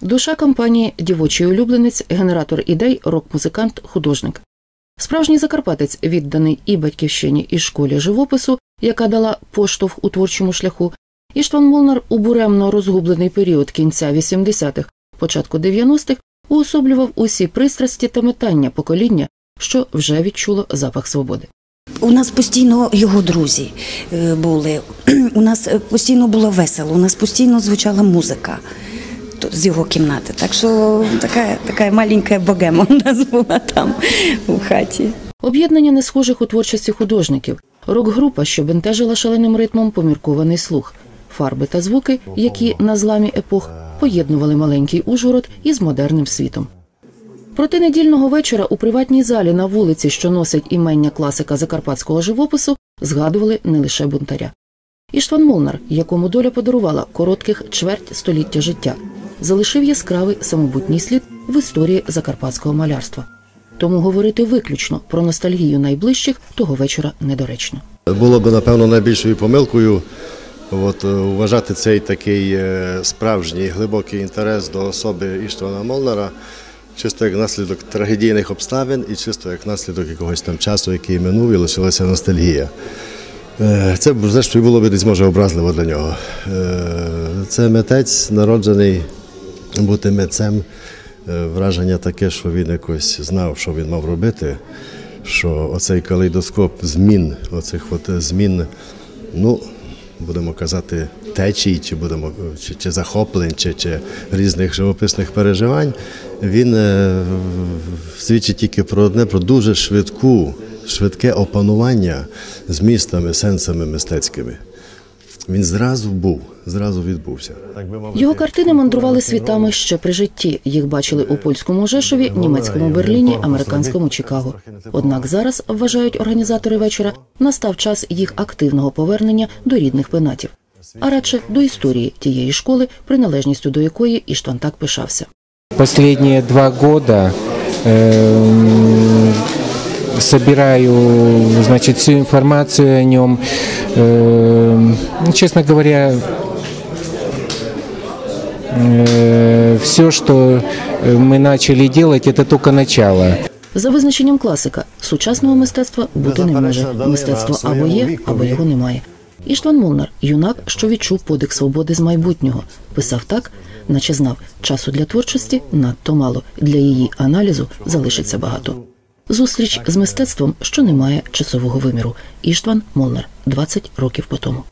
Душа компанії дівочий улюбленець, генератор ідей, рок-музикант, художник. Справжній закарпатець, відданий і батьківщині, і школі живопису, яка дала поштовх у творчому шляху, Іштван Молнар у буремно розгублений період кінця 80-х, початку 90-х уособлював усі пристрасті та метання покоління, що вже відчуло запах свободи. У нас постійно його друзі е, були. У нас е, постійно було весело, у нас постійно звучала музика з його кімнати. Так що така, така маленька богема у нас була там у хаті. Об'єднання несхожих у творчості художників, рок-група, що бентежила шаленим ритмом поміркований слух, фарби та звуки, які на зламі епох поєднували маленький Ужгород із модерним світом. Проти недільного вечора у приватній залі на вулиці, що носить імення класика закарпатського живопису, згадували не лише бунтаря. Іштван Молнар, якому доля подарувала коротких чверть століття життя, залишив яскравий самобутній слід в історії закарпатського малярства. Тому говорити виключно про ностальгію найближчих того вечора недоречно. Було б, напевно, найбільшою помилкою от, е, вважати цей такий е, справжній глибокий інтерес до особи Іштвана Молнара, чисто як наслідок трагедійних обставин і чисто як наслідок якогось там часу, який минув і лишилася ностальгія. Е, Це зрештою було б десь може образливо для нього. Це митець, народжений бути митцем. Е, Враження таке, що він якось знав, що він мав робити, що оцей калейдоскоп змін, оцих от е, змін, ну, будемо казати, течій, чи будемо чи, чи захоплень, чи, чи різних живописних переживань, він е, свідчить тільки про одне, про дуже швидку, швидке опанування змістами, сенсами мистецькими. Він зразу був, зразу відбувся. Його картини мандрували світами ще при житті. Їх бачили у польському Жешові, німецькому Берліні, американському Чикаго. Однак зараз вважають організатори вечора, настав час їх активного повернення до рідних пенатів, а радше до історії тієї школи, приналежністю до якої Іштван так пишався. Последние два года эм, собираю, значит, всю информацию о нем Эм, ну, честно говоря, все, что э, мы начали делать, это только начало. За визначенням класика, сучасного мистецтва бути не може. Мистецтво або є, або його немає. Іштван Молнар, юнак, що відчув подих свободи з майбутнього, писав так, наче знав, часу для творчості надто мало, для її аналізу залишиться багато. Зустріч з мистецтвом, що не має часового виміру. Іштван Молнар, 20 років по тому.